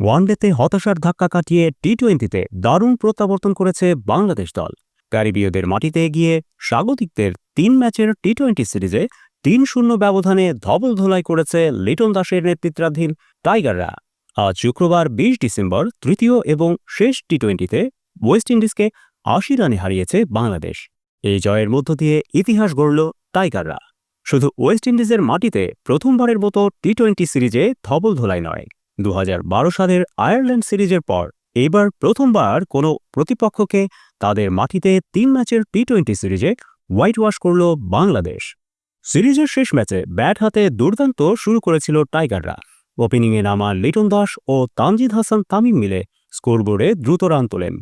ওয়ানডেতে হতাশার ধাক্কা কাটিয়ে টি টোয়েন্টিতে দারুণ প্রত্যাবর্তন করেছে বাংলাদেশ দল। ক্যারিবীয়দের মাটিতে গিয়ে স্বাগতিকদের তিন ম্যাচের টি টোয়েন্টি সিরিজে তিন শূন্য ব্যবধানে ধবল ধোলাই করেছে লিটন দাসের নেতৃত্বাধীন টাইগাররা। আজ শুক্রবার বিশ ডিসেম্বর তৃতীয় এবং শেষ টি টোয়েন্টিতে ওয়েস্ট ইন্ডিজকে আশি রানে হারিয়েছে বাংলাদেশ। এই জয়ের মধ্য দিয়ে ইতিহাস গড়ল টাইগাররা। শুধু ওয়েস্ট ইন্ডিজের মাটিতে প্রথমবারের মতো টি টোয়েন্টি সিরিজে ধবল ধোলাই নয় দু হাজার বারো সালের আয়ারল্যান্ড সিরিজের পর, এবার প্রথমবার কোনো প্রতিপক্ষকে তাদের মাটিতে তিন ম্যাচের টি টোয়েন্টি সিরিজে হোয়াইট ওয়াশ করল বাংলাদেশ। সিরিজের শেষ ম্যাচে ব্যাট হাতে দুর্দান্ত শুরু করেছিল টাইগাররা। ওপেনিংয়ে নামা লিটন দাস ও তানজিদ হাসান তামিম মিলে স্কোরবোর্ডে দ্রুত রান তোলেন।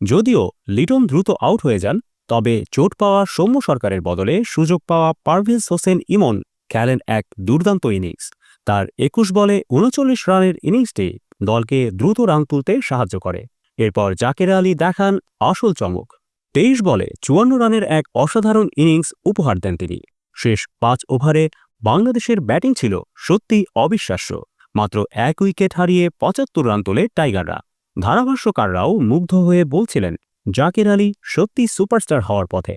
যদিও লিটন দ্রুত আউট হয়ে যান, তবে চোট পাওয়া সৌম্য সরকারের বদলে সুযোগ পাওয়া পারভেজ হোসেন ইমন খেলেন এক দুর্দান্ত ইনিংস। তার একুশ বলে উনচল্লিশ রানের ইনিংসটি দলকে দ্রুত রান তুলতে সাহায্য করে। এরপর জাকের আলী দেখান আসল চমক। তেইশ বলে চুয়ান্ন রানের এক অসাধারণ ইনিংস উপহার দেন তিনি। শেষ পাঁচ ওভারে বাংলাদেশের ব্যাটিং ছিল সত্যি অবিশ্বাস্য। মাত্র এক উইকেট হারিয়ে পঁচাত্তর রান তোলে টাইগাররা। ধারাভাষ্যকাররাও মুগ্ধ হয়ে বলছিলেন, জাকির আলী সত্যি সুপারস্টার হওয়ার পথে।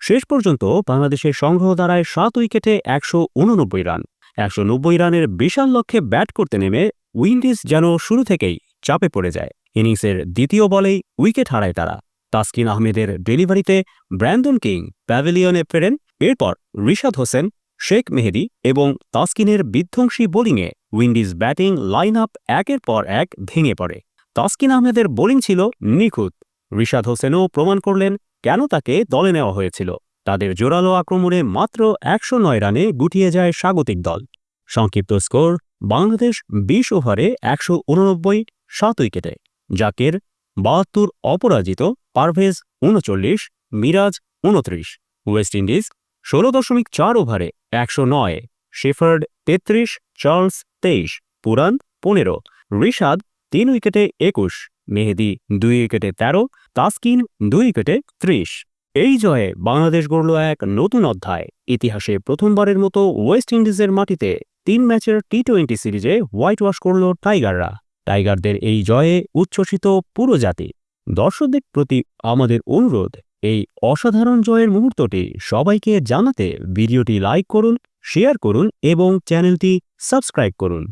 শেষ পর্যন্ত বাংলাদেশের সংগ্রহ দাঁড়ায় সাত উইকেটে একশো উননব্বই রান। একশো নব্বই রানের বিশাল লক্ষ্যে ব্যাট করতে নেমে উইন্ডিজ যেন শুরু থেকেই চাপে পড়ে যায়। ইনিংসের দ্বিতীয় বলেই উইকেট হারায় তারা। তাসকিন আহমেদের ডেলিভারিতে ব্র্যান্ডন কিং প্যাভিলিয়নে ফেরেন। এরপর রিশাদ হোসেন, শেখ মেহেদি এবং তাসকিনের বিধ্বংসী বোলিংয়ে উইন্ডিজ ব্যাটিং লাইন আপ একের পর এক ভেঙে পড়ে। তাসকিন আহমেদের বোলিং ছিল নিখুঁত। রিশাদ হোসেনও প্রমাণ করলেন কেন তাকে দলে নেওয়া হয়েছিল। তাদের জোরালো আক্রমণে মাত্র একশো নয় রানে গুটিয়ে যায় স্বাগতিক দল। সংক্ষিপ্ত স্কোর, বাংলাদেশ বিশ ওভারে একশো উননব্বই, সাত উইকেটে। জাকের, বাহাত্তর অপরাজিত, পারভেজ উনচল্লিশ, মিরাজ উনত্রিশ। ওয়েস্ট ইন্ডিজ ষোলো দশমিক চার ওভারে একশো নয়, শেফার্ড তেত্রিশ, চার্লস তেইশ, পুরান পনেরো, রিশাদ তিন উইকেটে একুশ, মেহেদি দুই উইকেটে তেরো, তাসকিন দুই উইকেটে ত্রিশ। এই জয়ে বাংলাদেশ গড়ল এক নতুন অধ্যায়। ইতিহাসে প্রথমবারের মতো ওয়েস্ট ইন্ডিজের মাটিতে তিন ম্যাচের টি টোয়েন্টি সিরিজে হোয়াইট ওয়াশ করল টাইগাররা। টাইগারদের এই জয়ে উচ্ছ্বসিত পুরো জাতি। দর্শকদের প্রতি আমাদের অনুরোধ, এই অসাধারণ জয়ের মুহূর্তটি সবাইকে জানাতে ভিডিওটি লাইক করুন, শেয়ার করুন এবং চ্যানেলটি সাবস্ক্রাইব করুন।